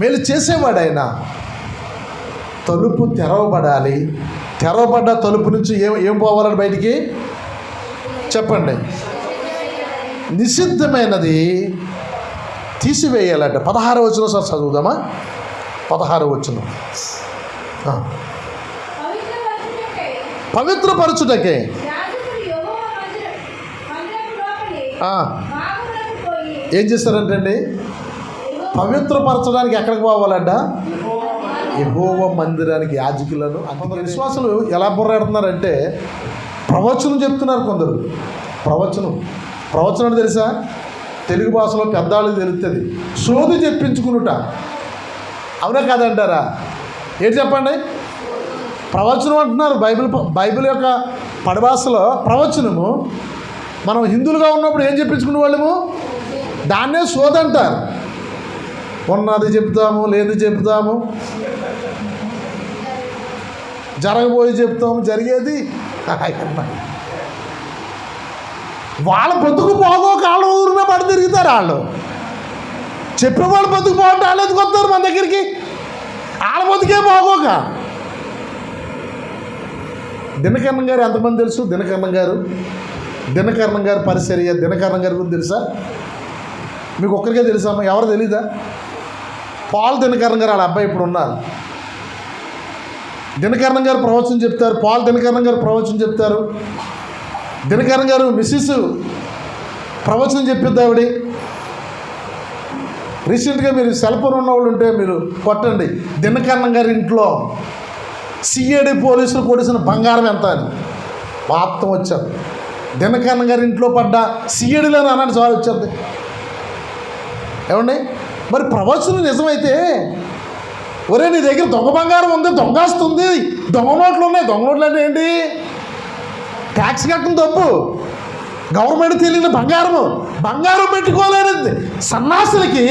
మేలు చేసేవాడు ఆయన తలుపు తెరవబడాలి. తెరవబడ్డ తలుపు నుంచి ఏం ఏం పోవాలని బయటికి? చెప్పండి. నిషిద్ధమైనది తీసివేయాలంట. పదహారు వచ్చిన సార్ చదువుదామా? పదహారు వచ్చిన పవిత్రపరచుటకై. ఏం చేస్తారంటే అండి పవిత్రపరచడానికి ఎక్కడికి పోవాలంట? యెహోవా మందిరానికి యాజకులను కొందరు విశ్వాసులు ఎలా బుర్రాడుతున్నారంటే ప్రవచనం చెప్తున్నారు కొందరు. ప్రవచనం. ప్రవచనం అంటే తెలుసా? తెలుగు భాషలో పెద్దవాళ్ళకి తెలుస్తుంది సోది చెప్పించుకునుట. అవునా కాదంటారా ఏంటి చెప్పండి? ప్రవచనం అంటున్నారు. బైబిల్ బైబిల్ యొక్క పడభాషలో ప్రవచనము. మనం హిందువులుగా ఉన్నప్పుడు ఏం చెప్పించుకునే వాళ్ళము దాన్నే సోది అంటారు. ఉన్నది చెప్తాము లేదు చెప్తాము. జరగబోయి చెప్తాము జరిగేది వాళ్ళ బతుకు పోగో కాళ్ళ ఊరిన పడి తిరుగుతారు వాళ్ళు. చెప్పేవాళ్ళు బతుకు పోగొట్టు వాళ్ళు ఎందుకు వస్తారు మన దగ్గరికి? వాళ్ళ బతుకే పోగోక. దినకరణం గారు ఎంతమంది తెలుసు? దినకరణం గారు. దినకరణం గారు పరిచర్య దినకరణం గారి గురించి తెలుసా? మీకు ఒక్కరికే తెలుసా ఎవరు తెలీదా? పాల్ దినకరణ్ గారు వాళ్ళ అబ్బాయి ఇప్పుడు ఉన్నారు. దినకరణ్ గారు ప్రవచనం చెప్తారు పాల్ దినకరణ్ గారు ప్రవచనం చెప్తారు. దినకరణ్ గారు మిస్సెస్ ప్రవచనం చెప్పిద్ది ఆవిడ. రీసెంట్గా మీరు సెల్ ఫోన్ ఉన్న వాళ్ళు ఉంటే మీరు కొట్టండి. దినకరణం గారి ఇంట్లో సిఐడి పోలీసులు కొడిసిన బంగారం ఎంత అని. వార్త వచ్చారు దినకరణం గారి ఇంట్లో పడ్డ సిఐడిలో అన్నాడు చాలు వచ్చింది. ఏమండి? మరి ప్రవచనం నిజమైతే ఒరే నీ దగ్గర దొంగ బంగారం ఉంది దొంగస్తుంది. దొంగ నోట్లు ఉన్నాయి. దొంగ నోట్లు అంటే ఏంటి? ట్యాక్స్ కట్టడం తప్పు. గవర్నమెంట్ తెలియని బంగారము బంగారం పెట్టుకోలేని సన్నాసులకి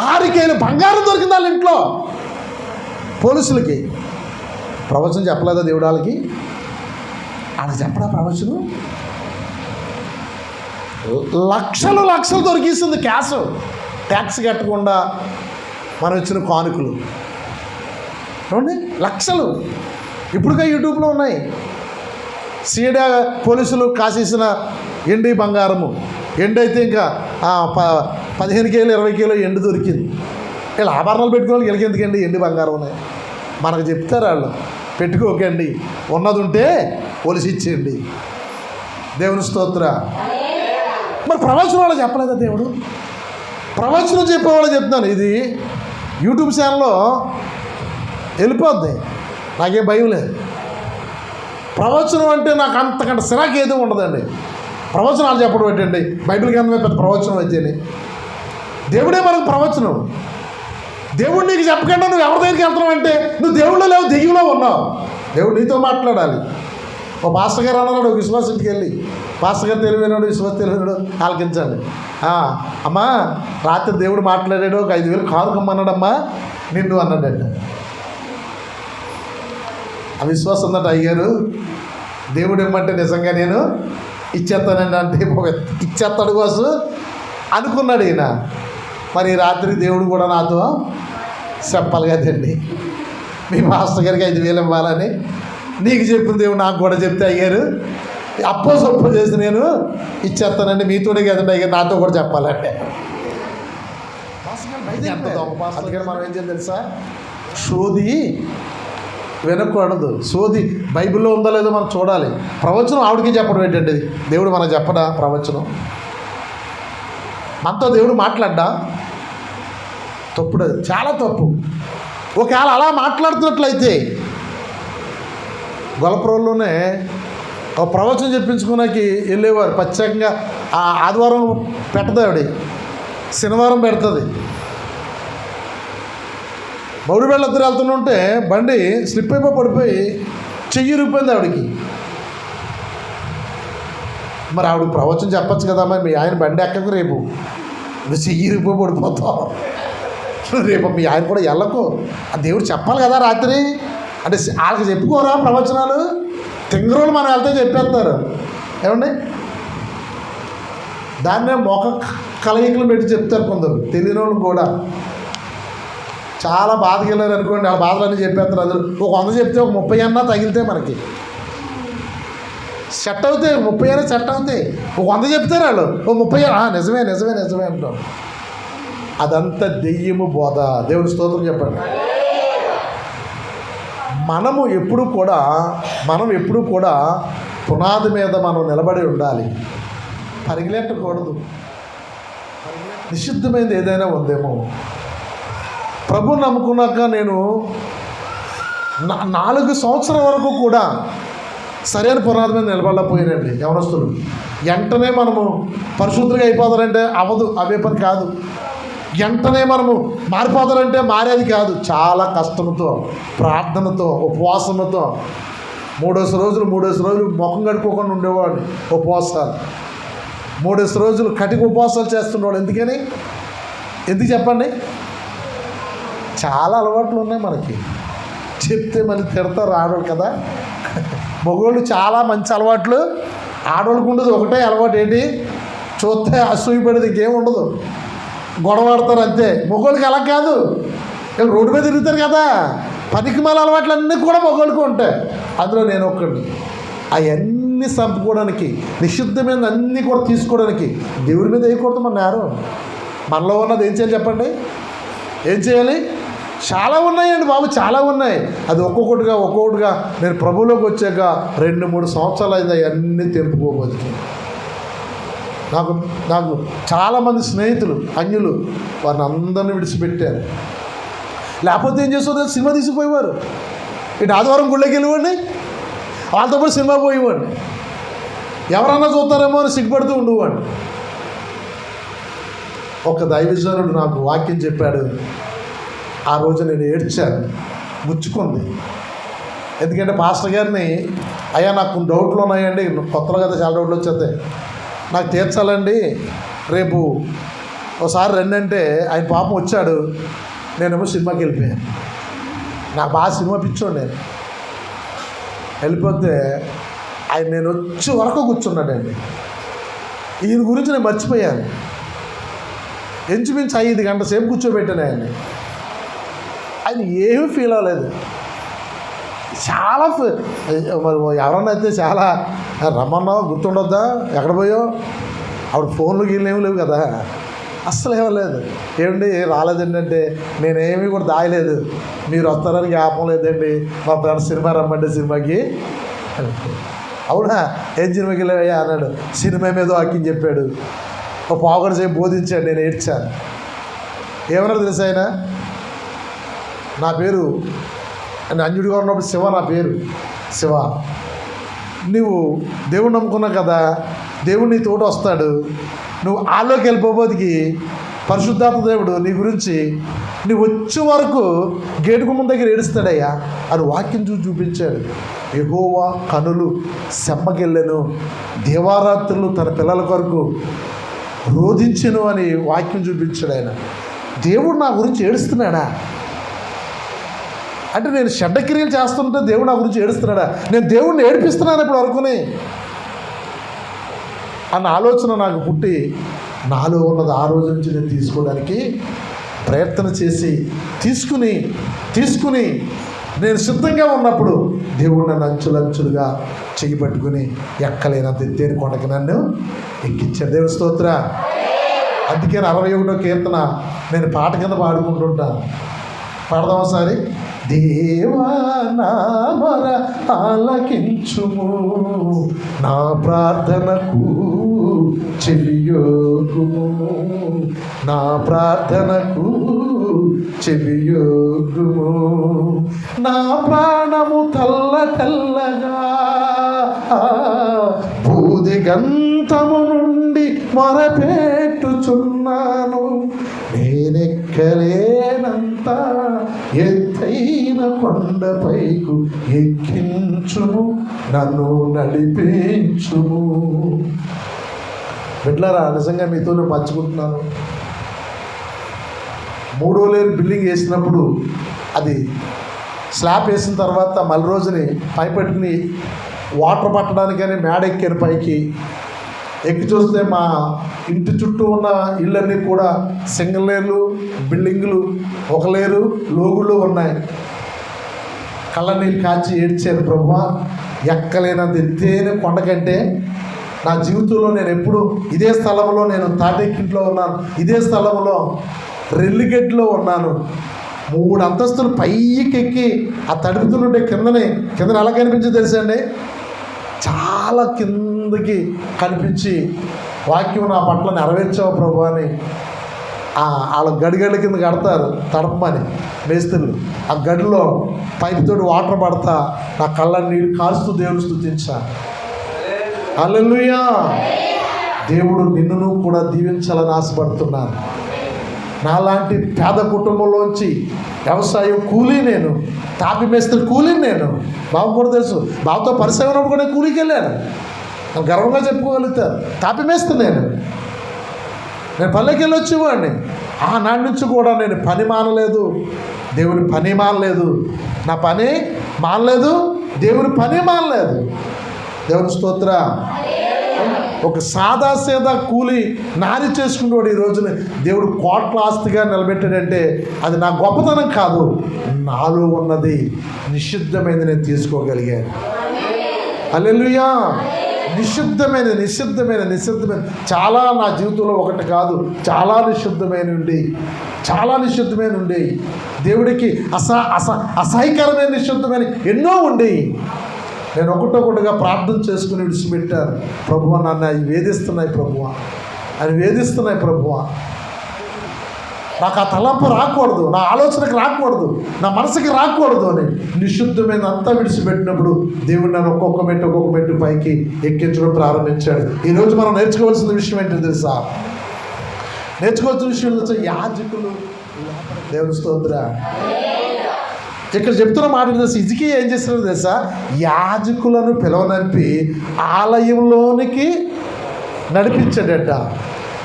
ఆరికేలు బంగారం దొరికింది వాళ్ళ ఇంట్లో. పోలీసులకి. ప్రవచనం చెప్పలేదా దేవుడాలకి అది చెప్పడా ప్రవచనం? లక్షలు లక్షలు దొరికిస్తుంది క్యాష్. ట్యాక్స్ కట్టకుండా మనం ఇచ్చిన కానుకలు. ఏమండి? లక్షలు. ఇప్పుడుగా యూట్యూబ్లో ఉన్నాయి. సీడా పోలీసులు కాసేసిన ఎండి బంగారము. ఎండు అయితే ఇంకా పదిహేను కేలు ఇరవై కేలు ఎండు దొరికింది. వీళ్ళు ఆభరణాలు పెట్టుకోవాలి వీళ్ళకి ఎందుకండి ఎండి బంగారం ఉన్నాయి? మనకు చెప్తారు వాళ్ళు. పెట్టుకోకండి. ఉన్నది ఉంటే పోలీసు ఇచ్చేయండి. దేవుని స్తోత్ర. మరి ప్రవచనం వాళ్ళు చెప్పలేదా దేవుడు? ప్రవచనం చెప్పేవాళ్ళు చెప్తున్నాను. ఇది యూట్యూబ్ ఛానల్లో వెళ్ళిపోద్ది. నాకేం భయం లేదు. ప్రవచనం అంటే నాకు అంతకంటే సిరాకు ఏదో ఉండదండి. ప్రవచనాలు చెప్పడం ఏంటండి? బైబిల్ గ్రంథమే పెద్ద ప్రవచనం అయితేనే దేవుడే మనకు ప్రవచనం. దేవుడు నీకు చెప్పకుండా నువ్వు ఎవరి దగ్గరికి వెళ్తున్నావు అంటే నువ్వు దేవుళ్ళు లేవు దెయ్యంలో ఉన్నావు. దేవుడు నీతో మాట్లాడాలి. ఓ పాస్టర్ గారు అన్నాడు ఒక విశ్వాస ఇంటికి వెళ్ళి. పాస్టర్ గారు తెలివైనాడు విశ్వాస తెలివైనాడు ఆలకించండి. అమ్మా రాత్రి దేవుడు మాట్లాడాడు ఒక ఐదు వేలు కారు కమ్మన్నాడమ్మా నిన్ను అన్నాడండి ఆ విశ్వాసం ఉందట అయ్యారు దేవుడు ఏమంటే నిజంగా నేను ఇచ్చేస్తానండి అంటే ఒక ఇచ్చేస్తాడు కోసం అనుకున్నాడు ఈయన. మరి రాత్రి దేవుడు కూడా నాతో చెప్పాలి కదండి. మీ మాస్టర్ గారికి ఐదు వేలు ఇవ్వాలని నీకు చెప్పిన దేవుడు నాకు కూడా చెప్తే అయ్యారు. అప్పో సొప్పు చేసి నేను ఇచ్చేస్తానండి. మీతోనే కదండి అయ్యారు. నాతో కూడా చెప్పాలంటే. ఎంత అందుకని మనం ఏం చేయాలి తెలుసా? సోది వినకూడదు. సోది బైబిల్లో ఉందో లేదో మనం చూడాలి. ప్రవచనం ఆవిడకి చెప్పడం ఏంటండి? దేవుడు మనకు చెప్పడా? ప్రవచనం. మనతో దేవుడు మాట్లాడ్డా? తప్పుడు. చాలా తప్పు. ఒకవేళ అలా మాట్లాడుతున్నట్లయితే గొలపురంలోనే ఒక ప్రవచనం చెప్పించుకోడానికి వెళ్ళేవారు. ప్రత్యేకంగా ఆ ఆదివారం పెట్టదు ఆవిడ. శనివారం పెడుతుంది. మౌడి ఇద్దరు వెళ్తుంటే బండి స్లిప్ అయిపోయి పడిపోయి చెయ్యి రూపోయింది ఆవిడకి. మరి ఆవిడ ప్రవచనం చెప్పచ్చు కదా మరి మీ ఆయన బండి ఎక్కకు రేపు? నువ్వు చెయ్యి రూపోయి పడిపోతావు. రేపు మీ ఆయన కూడా వెళ్ళకు. ఆ దేవుడు చెప్పాలి కదా రాత్రి. అంటే వాళ్ళకి చెప్పుకోరా ప్రవచనాలు? తింగరోళ్ళు మనం వెళ్తే చెప్పేస్తారు. ఏమండి? దాన్నే మొఖ కలయికలు పెట్టి చెప్తారు కొందరు. తెలియని వాళ్ళు కూడా. చాలా బాధకి వెళ్ళారు అనుకోండి ఆ బాధలన్నీ చెప్పేస్తారు అందులో. ఒక వంద చెప్తే ఒక ముప్పై అన్నా తగిలితే మనకి. సెట్ అవుతాయి ముప్పై అయినా సెట్ అవుతాయి. ఒక వంద చెప్తారు వాళ్ళు ఓ ముప్పై నిజమే నిజమే నిజమే అంటాం అదంతా దెయ్యము బోధ. దేవుడి స్తోత్రం చెప్పండి. మనము ఎప్పుడు కూడా మనం ఎప్పుడు కూడా పునాది మీద మనం నిలబడి ఉండాలి. పరిగెట్టకూడదు నిషిద్ధమైనది ఏదైనా ఉందేమో ప్రభు నమ్ముకున్నాక నేను నాలుగు సంవత్సరం వరకు కూడా సరైన పునాది మీద నిలబడలేకపోయానండి. యవనస్తులు. వెంటనే మనము పరిశుద్ధులుగా అయిపోతారంటే అవ్వదు అవే పని కాదు. వెంటనే మనము మారిపోతారంటే మారేది కాదు. చాలా కష్టంతో ప్రార్థనతో ఉపవాసంతో మూడేసి రోజులు మూడేసి రోజులు ముఖం కడుక్కోకుండా ఉండేవాడు ఉపవాసాలు. మూడేసి రోజులు కటిక ఉపవాసాలు చేస్తుండేవాడు ఎందుకని? ఎందుకు చెప్పండి? చాలా అలవాట్లు ఉన్నాయి మనకి. చెప్తే మళ్ళీ తిడతారు ఆడవాళ్ళు కదా. మగవాళ్ళు చాలా మంచి అలవాట్లు. ఆడవాళ్ళకి ఉండదు ఒకటే అలవాటు ఏంటి? చూస్తే అసూయపడేది ఇంకేం ఉండదు. గొడవడతారు అంతే. మొగోళ్ళకి అలా కాదు. వీళ్ళు రోడ్డు మీద తిరుగుతారు కదా. పనికి మాల అలవాట్లు అన్నీ కూడా మొగోళ్ళకి ఉంటాయి. అందులో నేను ఒక్కడిని. అవన్నీ చంపుకోవడానికి నిషిద్ధమైన అన్నీ కూడా తీసుకోవడానికి దేవుడి మీద వేయకూడదు మన నేరం. మనలో ఉన్నది ఏం చేయాలి చెప్పండి? ఏం చేయాలి? చాలా ఉన్నాయండి బాబు చాలా ఉన్నాయి. అది ఒక్కొక్కటిగా ఒక్కొక్కటిగా నేను ప్రభువులోకి వచ్చాక రెండు మూడు సంవత్సరాలు అయింది అవన్నీ తెంపుకోబోతున్నాను. నాకు నాకు చాలామంది స్నేహితులు అన్యులు వారిని అందరిని విడిచిపెట్టారు. లేకపోతే ఏం చేస్తారు సినిమా తీసుకుపోయేవారు ఇటు ఆదివారం గుళ్ళకి వెళ్ళివ్వండి వాళ్ళతో పాటు సినిమా పోయేవాడిని. ఎవరన్నా చూస్తారేమో అని సిగ్గుపడుతూ ఉండేవాడిని. ఒక దైవజనుడు నాకు వాక్యం చెప్పాడు. ఆ రోజు నేను ఏడ్చాను. ముచ్చుకుంది. ఎందుకంటే పాస్టర్ గారిని అయ్యా నాకు కొన్ని డౌట్లు ఉన్నాయండి. కొత్తలో కదా చాలా డౌట్లు వచ్చేస్తాయి. నాకు తీర్చాలండి. రేపు ఒకసారి రెండంటే ఆయన పాపం వచ్చాడు. నేనేమో సినిమాకి వెళ్ళిపోయాను. నాకు బాగా సినిమా పిచ్చోండి నేను. వెళ్ళిపోతే ఆయన నేను వచ్చే వరకు కూర్చున్నాడండి. ఈయన గురించి నేను మర్చిపోయాను. ఇంచుమించు ఐదు గంటల సేపు కూర్చోబెట్టాను ఆయన్ని. ఆయన ఏమీ ఫీల్ అవ్వలేదు. చాలా మరి ఎవరన్నా అయితే చాలా రమ్మన్నావు? గుర్తుండొద్దా? ఎక్కడ పోయో ఆవిడ ఫోన్లు గీళ్ళు లేవు కదా. అస్సలు ఏమలేదు ఏమండి రాలేదండి అంటే నేనేమీ కూడా దాయలేదు. మీరు వస్తారని జ్ఞాపం లేదండి. మా ఫ్రెండ్స్ సినిమా రమ్మంటే సినిమాకి. అవునా? ఏం సినిమాకి వెళ్ళావయ్యా? అన్నాడు. సినిమా మీద వాకింగ్ చెప్పాడు. ఒక పావుగడ సేపు బోధించాడు నేను ఏడ్చాను. ఏమన్నా తెలుసా ఆయన? నా పేరు నేను అంజుడిగా ఉన్నప్పుడు శివ నా పేరు. శివ. నువ్వు దేవుడు నమ్ముకున్నావు కదా దేవుడు నీ తోట వస్తాడు. నువ్వు ఆలోకి వెళ్ళిపోబోదికి పరిశుద్ధాత్మ దేవుడు నీ గురించి నీ వచ్చే వరకు గేటు గుమ్మం దగ్గర ఏడుస్తాడయ్యా అని వాక్యం చూసి చూపించాడు. ఎగోవా కనులు సెమ్మకెళ్ళెను దేవారాత్రులు తన పిల్లల కొరకు రోధించెను అని వాక్యం చూపించాడు ఆయన. దేవుడు నా గురించి ఏడుస్తున్నాడా? అంటే నేను చెడ్డక్రియలు చేస్తుంటే దేవుడు నా గురించి ఏడుస్తున్నాడా? నేను దేవుడిని ఏడిపిస్తున్నాను ఇప్పుడు వరకుని. అన్న ఆలోచన నాకు పుట్టి నాలో ఉన్నది ఆ రోజు నుంచి నేను తీసుకోవడానికి ప్రయత్నం చేసి తీసుకుని తీసుకుని నేను సిద్ధంగా ఉన్నప్పుడు దేవుడు నన్ను అంచులంచులుగా చేయి పట్టుకుని ఎక్కలేనంత ఎత్తేని కొండకి నన్ను ఎక్కించాడు. దేవుని స్తోత్ర. అందుకే అరవై ఒకటో కీర్తన నేను పాట కింద పాడుకుంటుంటాను. పాడదాం ఒకసారి? దేవా నా మొర ఆలకించుము. నా ప్రార్థనకు చెవియోగుము. నా ప్రార్థనకు చెవియోగుము. నా ప్రాణము తల్ల తెల్లగా భూదిగంతము నుండి మొరపెట్టుచున్నాను నేనెక్కలేనంత ఎత్తైన కొండపైకు ఎక్కించుము నన్ను నడిపించుము. బిడ్లరా నిజంగా మీతో నేను పంచుకుంటున్నాను. మూడో లేరు బిల్డింగ్ వేసినప్పుడు అది స్లాబ్ వేసిన తర్వాత మళ్ళీ రోజుని పైపెట్టుకుని వాటర్ పట్టడానికని మేడ ఎక్కాను పైకి. ఎక్కి చూస్తే మా ఇంటి చుట్టూ ఉన్న ఇళ్ళన్నీ కూడా సింగిల్ లేర్లు బిల్డింగులు ఒక లేరు లోగులు ఉన్నాయి. కళ్ళ నీళ్ళు కాచి ఏడ్చాను ప్రభా. ఎక్కలేనంత ఎత్తేనే కొండ కంటే నా జీవితంలో నేను ఎప్పుడు ఇదే స్థలంలో నేను తాటెక్కింట్లో ఉన్నాను. ఇదే స్థలంలో రెల్లిగడ్లో ఉన్నాను. మూడు అంతస్తులు పైకి ఎక్కి ఆ తడుపుతుంటే కిందనే కిందన ఎలా కనిపించింది తెలుసండి చాలా కిందకి కనిపించి వాక్యం నా పట్ల నెరవేర్చావు ప్రభు అని వాళ్ళ గడిగడ్ల కింద కడతారు తడపమని మేస్త్రులు. ఆ గడిలో పైపుతోటి వాటర్ పడతా నా కళ్ళ నీళ్ళు కాల్స్తూ దేవుడు స్థుతించా. అల్లెలుయా దేవుడు నిన్నును కూడా దీవించాలని ఆశపడుతున్నాను. నాలాంటి పేద కుటుంబంలోంచి వ్యవసాయం కూలీ నేను తాపి మేస్త్రి కూలీ నేను. బాబు కూడా తెలుసు బాబుతో పరిచయం ఉన్నప్పుడు కూడా కూలీకి వెళ్ళాను. గర్వంగా చెప్పుకోగలుగుతాను తాపి మేస్త్రి నేను. నేను పల్లెకి వెళ్ళి వచ్చేవాడిని. ఆనాటి నుంచి కూడా నేను పని మానలేదు. దేవుని పని మానలేదు. నా పని మానలేదు. దేవుని పని మానలేదు. దేవుని స్తోత్ర. ఒక సాదా సీదా కూలి నారి చేసుకునేవాడు ఈ రోజున. దేవుడు కోట్ల ఆస్తిగా నిలబెట్టాడంటే అది నా గొప్పతనం కాదు నాలో ఉన్నది నిషిద్ధమైనది నేను తీసుకోగలిగాను. అల్లెలుయా నిషిద్ధమైన నిషిద్ధమైన నిషిద్ధమైన. చాలా నా జీవితంలో ఒకటి కాదు చాలా నిషిద్ధమైన ఉండి చాలా నిషిద్ధమైన ఉండి దేవుడికి అస అస అసహ్యకరమైన నిషిద్ధమైన ఎన్నో ఉండి నేను ఒకటొకటిగా ప్రార్థన చేసుకుని విడిచిపెట్టాను. ప్రభువ నన్ను అవి వేధిస్తున్నాయి ప్రభువ. అవి వేధిస్తున్నాయి ప్రభువ. నాకు ఆ తలంపు రాకూడదు నా ఆలోచనకి రాకూడదు నా మనసుకి రాకూడదు అని నిశుద్ధమైన అంతా విడిచిపెట్టినప్పుడు దేవుడు నన్ను ఒక్కొక్క మెట్టు ఒక్కొక్క మెట్టు పైకి ఎక్కించడం ప్రారంభించాడు. ఈరోజు మనం నేర్చుకోవాల్సిన విషయం ఏంటో తెలుసా? నేర్చుకోవాల్సిన విషయం తెలుసా? యాజకులు. దేవుని స్తోత్ర. ఇక్కడ చెప్తున్న మాట తెలుసు? ఇజికి ఏం చేస్తున్నాడు తెలుసా? యాజకులను పిలవనంపి ఆలయంలోనికి నడిపించాడట.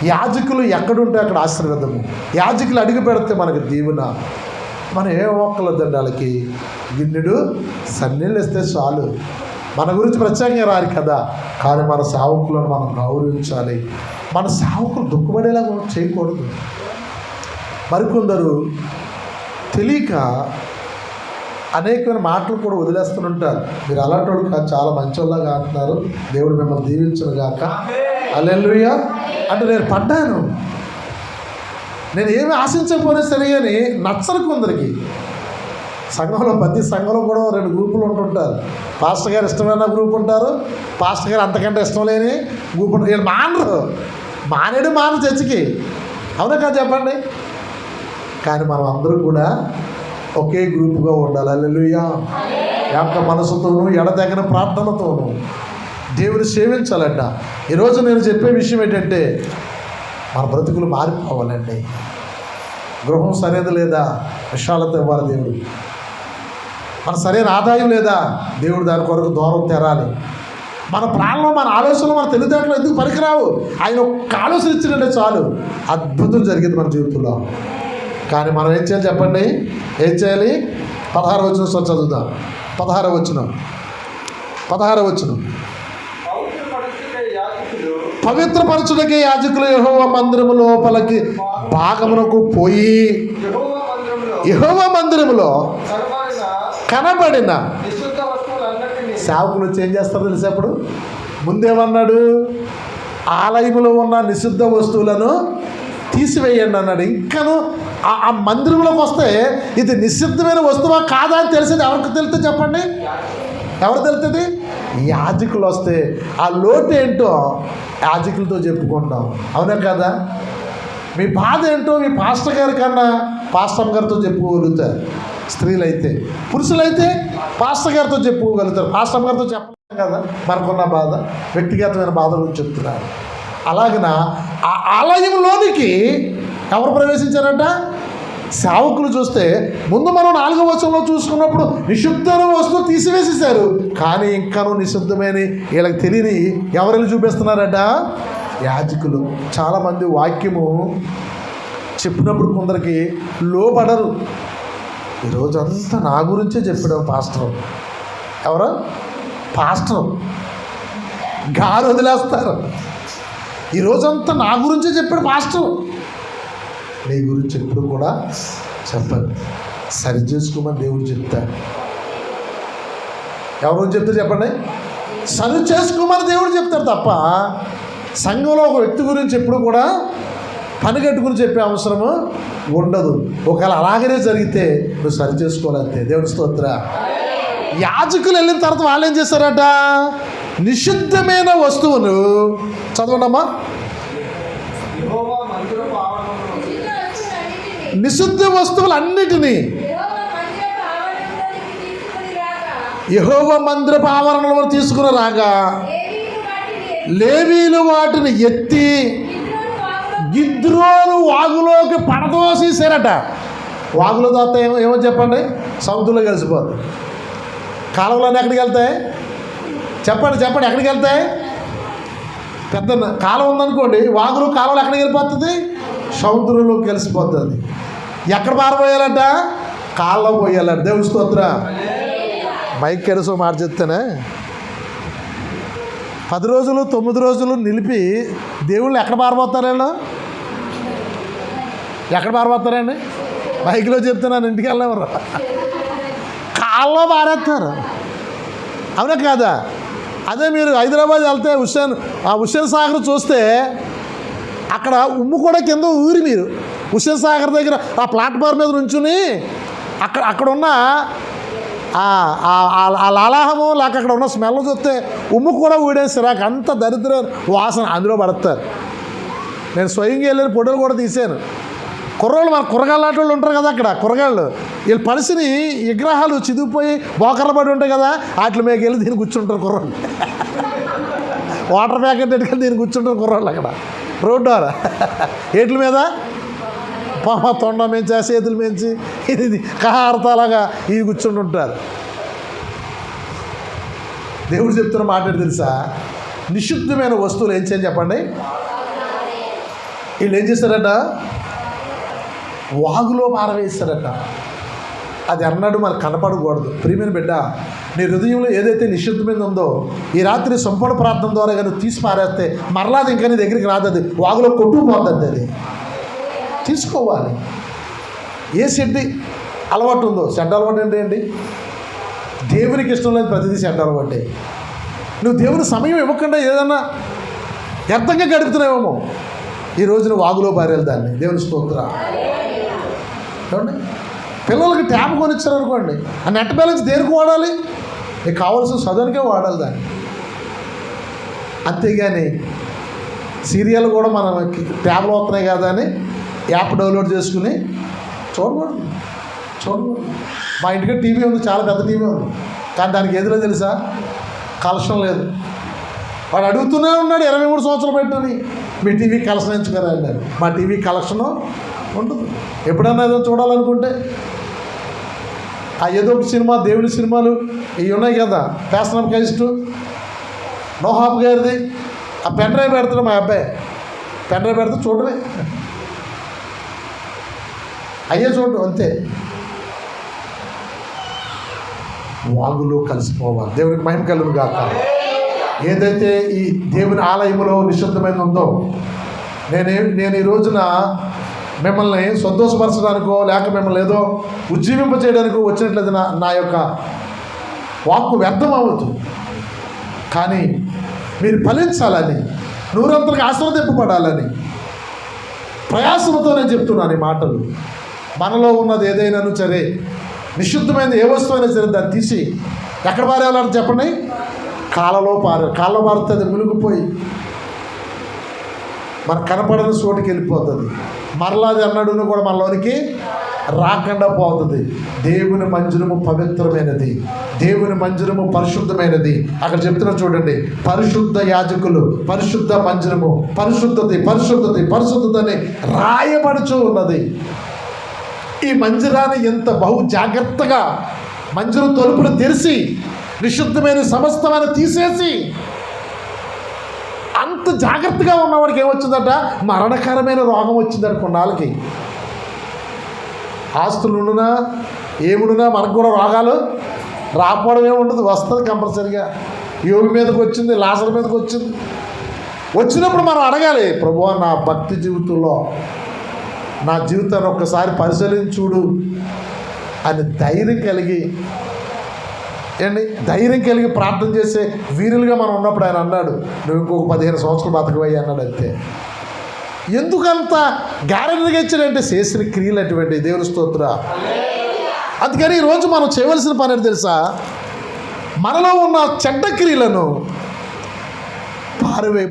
యాజకులు ఎక్కడుంటే అక్కడ ఆశీర్వదము. యాజకులు అడుగు పెడితే మనకి దీవెన. మనం ఏ ఒక్కలొద్దండి వాళ్ళకి గిన్నెడు సన్నీళ్ళు ఇస్తే చాలు. మన గురించి ప్రత్యేకంగా రారు కదా. కానీ మన సావకులను మనం గౌరవించాలి. మన సావకులు దుఃఖపడేలాగా చేయకూడదు. మరికొందరు తెలియక అనేకమైన మాటలు కూడా వదిలేస్తుంటారు. మీరు అలాంటి వాళ్ళు కాదు చాలా మంచోళ్ళగా అంటున్నారు. దేవుడు మిమ్మల్ని దీవించను గాక. అల్లెలుయ్య అంటే నేను పడ్డాను. నేను ఏమి ఆశించకపోయినా సరే అని నచ్చరు కొందరికి సంఘంలో ప్రతి సంఘంలో కూడా రెండు గ్రూపులు ఉంటుంటారు. పాస్టర్ గారు ఇష్టమైన గ్రూప్ ఉంటారు. పాస్టర్ గారు అంతకంటే ఇష్టం లేని గ్రూప్ ఉంటారు. వీళ్ళు మానరు. మానేడు మానరు చర్చికి. అవునా కాదు చెప్పండి. కానీ మనం అందరూ కూడా ఒకే గ్రూపుగా ఉండాలి. అల్లెలుయా యొక్క మనసుతోనూ ఎడతెగని ప్రార్థనతోనూ దేవుని సేవించాలంట. ఈరోజు నేను చెప్పే విషయం ఏంటంటే మన బ్రతుకులు మారిపోవాలండి. గృహం సరైనది లేదా? విశాలత ఇవ్వాలి దేవుడు. మన సరైన ఆదాయం లేదా? దేవుడు దాని కొరకు దూరం తెరాలి. మన ప్రాణంలో మన ఆలోచనలు మన తెలివితేటలు ఎందుకు పనికిరావు? ఆయన ఒక్క ఆలోచన ఇచ్చినట్టే చాలు. అద్భుతం జరిగింది మన జీవితంలో. కానీ మనం ఏం చేయాలి చెప్పండి? ఏం చేయాలి? పదహారు వచ్చిన చదువుదాం. పదహారు వచ్చిన పదహారు వచ్చిన పవిత్ర యాజకులు పవిత్రపరచుడికి యాజకులు యహోవ మందిరము లోపలికి భాగమునకు పోయి యహోవ మందిరములో కనబడిన సేవకులు వచ్చి ఏం చేస్తారు తెలిసి అప్పుడు ముందేమన్నాడు? ఆలయములో ఉన్న నిషిద్ధ వస్తువులను తీసివేయండి అన్నాడు. ఇంకను ఆ ఆ మందిరంలోకి వస్తే ఇది నిషిద్ధమైన వస్తువా కాదా అని తెలిసేది ఎవరికి తెలితే చెప్పండి? ఎవరు తెలుస్తుంది? యాజకులు వస్తే ఆ లోటు ఏంటో యాజకులతో చెప్పుకుంటాం. అవునా కదా? మీ బాధ ఏంటో మీ పాస్టర్ గారి కన్నా పాస్టర్ గారితో చెప్పుకోగలుగుతారు స్త్రీలైతే. పురుషులైతే పాస్టర్ గారితో చెప్పుకోగలుగుతారు. పాస్టర్ గారితో చెప్పలేం కదా? మనకున్న బాధ వ్యక్తిగతమైన బాధ గురించి చెప్తున్నారు. అలాగన ఆ ఆలయంలోనికి ఎవరు ప్రవేశించారంట? సేవకులు చూస్తే ముందు మనం నాలుగో వచనంలో చూసుకున్నప్పుడు నిషిద్ధమైన వస్తువు తీసివేసేసారు కానీ ఇంకాను నిషిద్ధమైన వీళ్ళకి తెలియని ఎవరెళ్ళు చూపిస్తున్నారట? యాజకులు. చాలామంది వాక్యము చెప్పినప్పుడు కొందరికి లోపడరు ఈరోజు అంతా నా గురించే చెప్పడం పాస్టర్. ఎవరు? పాస్టర్. గారు వదిలేస్తారు. ఈ రోజంతా నా గురించే చెప్పాడు పాస్టర్. నీ గురించి ఎప్పుడు కూడా చెప్పండి సరి చేసుకోమని దేవుడు చెప్తాడు ఎవరు చెప్తే చెప్పండి? సరి చేసుకోమని దేవుడు చెప్తాడు తప్ప సంఘంలో ఒక వ్యక్తి గురించి ఎప్పుడు కూడా పని కట్టుకుని చెప్పే అవసరము ఉండదు. ఒకవేళ అలాగనే జరిగితే నువ్వు సరి చేసుకోవాలంతే దేవుడి స్తోత్ర. యాజకులు వెళ్ళిన తర్వాత వాళ్ళు ఏం చేస్తారట నిషిద్ధమైన వస్తువును చదవండమ్మా. నిషిద్ధ వస్తువులన్నిటినీ. అన్నిటినీ యహోవ మందిరపు ఆవరణలో తీసుకుని రాగా లేవీలు వాటిని ఎత్తి ఎత్తి గిద్రోను వాగులోకి పడదోసేసారట వాగులో దోత ఏమో ఏమో చెప్పండి? సముద్రంలో కలిసిపోదు. కాలువలోనే ఎక్కడికి వెళ్తాయి? చెప్పండి చెప్పండి ఎక్కడికి వెళ్తాయి? పెద్ద కాలం కాలువ ఉందనుకోండి వాగులు కాలువలు ఎక్కడికి వెళ్ళిపోతుంది? సముద్రంలో కలిసిపోతుంది. ఎక్కడ పారబోయాలంట కాళ్ళలో పోయాలంట. దేవుని స్తోత్ర. బైక్ కెరసో మాట చెప్తేనే. పది రోజులు తొమ్మిది రోజులు నిలిపి దేవుళ్ళు ఎక్కడ పారిపోతారు ఎక్కడ పారిపోతారండి బైక్లో చెప్తున్నాను ఇంటికి వెళ్ళేవారు కాళ్ళలో పారేస్తారు. అవునా కాదా? అదే మీరు హైదరాబాద్ వెళ్తే హుస్సేన్ ఆ హుస్సేన్ సాగర్ చూస్తే అక్కడ ఉమ్ము కూడా కింద ఊరి మీరు. హుస్సేన్ సాగర్ దగ్గర ఆ ప్లాట్ఫామ్ మీద నుంచుని అక్కడ అక్కడ ఉన్న ఆ- లాలాహము లేక అక్కడ ఉన్న స్మెల్ చూస్తే ఉమ్ము కూడా ఊడేస్తారు అంత దరిద్ర వాసన అందులో పడతారు. నేను స్వయంగా వెళ్ళిన ఫోటోలు కూడా తీశాను. కుర్రోళ్ళు మన కూరగాయలు లాంటి వాళ్ళు ఉంటారు కదా అక్కడ కూరగాయలు వీళ్ళ పరిస్థిని విగ్రహాలు చిదిగిపోయి బోకర్లు పడి ఉంటాయి కదా వాటి మీకు వెళ్ళి దీన్ని కూర్చుంటారు కుర్రోళ్ళు. వాటర్ ప్యాకెట్ ఎట్టుకొని దీన్ని కూర్చుంటారు కుర్రోళ్ళు అక్కడ. రోడ్డు వారా ఏట్ల మీద? పాప తొండ పెంచి ఆ చేతులు పెంచి ఇది కహారతలాగా ఇవి కూర్చుని ఉంటారు. దేవుడు చెప్తున్న మాట తెలుసా? నిషిద్ధమైన వస్తువులు ఏం చేయని చెప్పండి? వీళ్ళు ఏం చేస్తారట? వాగులో పారవేస్తారట. అది అన్నాడు మనకు కనపడకూడదు. ప్రియమైన బిడ్డ నీ హృదయంలో ఏదైతే నిషిద్ధమైంది ఉందో ఈ రాత్రి సంపూర్ణ ప్రార్థన ద్వారా కానీ తీసి పారేస్తే మరలా అది ఇంకా నీ దగ్గరికి రాదు అది వాగులో కొట్టుకుపోతుంది అది. తీసుకోవాలి. ఏ చెడ్డి అలవాటు ఉందో చెడ్డ అలవాటు అంటే ఏంటి? దేవునికి ఇష్టం లేని ప్రతిదీ చెడ్డ అలవాటే. నువ్వు దేవుని సమయం ఇవ్వకుండా ఏదన్నా వ్యర్థంగా గడుపుతున్నావేమో. ఈ రోజున వాగులో పారేయాలి దేవుని స్తోత్ర. చూడండి పిల్లలకి ట్యాబ్ కొని ఇచ్చారనుకోండి ఆ నెట్ బ్యాలెన్స్ దేనికి వాడాలి? నీకు కావాల్సిన చదువునికే వాడాలి దాన్ని. అంతేగాని సీరియల్ కూడా మనం ట్యాబ్లో వస్తున్నాయి కదా అని యాప్ డౌన్లోడ్ చేసుకుని చూడకూడదు. చూడకూడదు. మా ఇంటికి టీవీ ఉంది చాలా పెద్ద టీవీ ఉంది. కానీ దానికి ఎదురో తెలుసా? కలెక్షన్ లేదు. వాడు అడుగుతూనే ఉన్నాడు ఇరవై మూడు సంవత్సరాలు పెట్టినని. మీ టీవీ కలెక్షన్ ఎంచుకోరా మా టీవీ కలెక్షను ఉంటుంది. ఎప్పుడన్నా ఏదో చూడాలనుకుంటే ఆ ఏదో ఒక సినిమా దేవుడి సినిమాలు ఇవి ఉన్నాయి కదా ఫ్యాషన్ ఆఫ్ కైస్ట్ నోహాబ్ గారిది. ఆ పెన్ డ్రైవ్ పెడతాడు మా అబ్బాయి. పెన్ డ్రైవ్ పెడితే చూడమే అయ్యే చూడు అంతే. వాగులో కలిసిపోవాలి. దేవునికి మహిమ కలుగు కాక ఏదైతే ఈ దేవుని ఆలయంలో నిశ్శబ్దమైన ఉందో నేనే నేను ఈ రోజున మిమ్మల్ని సంతోషపరచడానికో లేక మిమ్మల్ని ఏదో ఉజ్జీవింప చేయడానికో వచ్చినట్లయితే నా నా యొక్క వాక్కు వ్యర్థం అవ్వచ్చు కానీ మీరు ఫలించాలని నూరంతలకు ఆశ్రదింపబడాలని ప్రయాసంతో నేను చెప్తున్నాను ఈ మాటలు. మనలో ఉన్నది ఏదైనాను సరే నిశుద్ధమైన ఏ వస్తువు అయినా సరే దాన్ని తీసి ఎక్కడ పారేయాలని చెప్పండి? కాలలో పారే కాళ్ళలో పారితే అది మునిగిపోయి మన కనపడని చోటుకి వెళ్ళిపోతుంది. మరలా అది కూడా మనలోనికి రాకుండా పోతుంది. దేవుని మంజురము పవిత్రమైనది. దేవుని మంజురము పరిశుద్ధమైనది. అక్కడ చెప్తున్నా చూడండి. పరిశుద్ధ యాజకులు పరిశుద్ధ మంజురము పరిశుద్ధత పరిశుద్ధత పరిశుద్ధత అని రాయబడుచు ఉన్నది. ఈ మంజురాన్ని ఎంత బహు జాగ్రత్తగా మంజురు తలుపులు తెరిచి నిషిద్ధమైన సమస్తమైన తీసేసి అంత జాగ్రత్తగా ఉన్నవాడికి ఏమొచ్చిందట? మరణకరమైన రోగం వచ్చిందట కొన్నాళ్ళకి ఆస్తులు ఏముడునా? మనకు కూడా రోగాలు? రాకపోవడం ఏముండదు వస్తుంది కంపల్సరిగా. యోగి మీదకి వచ్చింది లాసల మీదకి వచ్చింది. వచ్చినప్పుడు మనం అడగాలి ప్రభు నా భక్తి జీవితంలో నా జీవితాన్ని ఒక్కసారి పరిశీలించుడు అని ధైర్యం కలిగి ఏండి ధైర్యం కలిగి ప్రార్థన చేసే వీరులుగా మనం ఉన్నప్పుడు ఆయన అన్నాడు నువ్వు ఇంకొక పదిహేను సంవత్సరాలు బతకవయ్యి అన్నాడు అంతే. ఎందుకంత గ్యారెంటీగా ఇచ్చాడంటే చేసిన క్రియలు అటువంటి దేవుని స్తోత్ర. అందుకని ఈరోజు మనం చేయవలసిన పని ఏంటి తెలుసా? మనలో ఉన్న చెడ్డ క్రియలను పారవే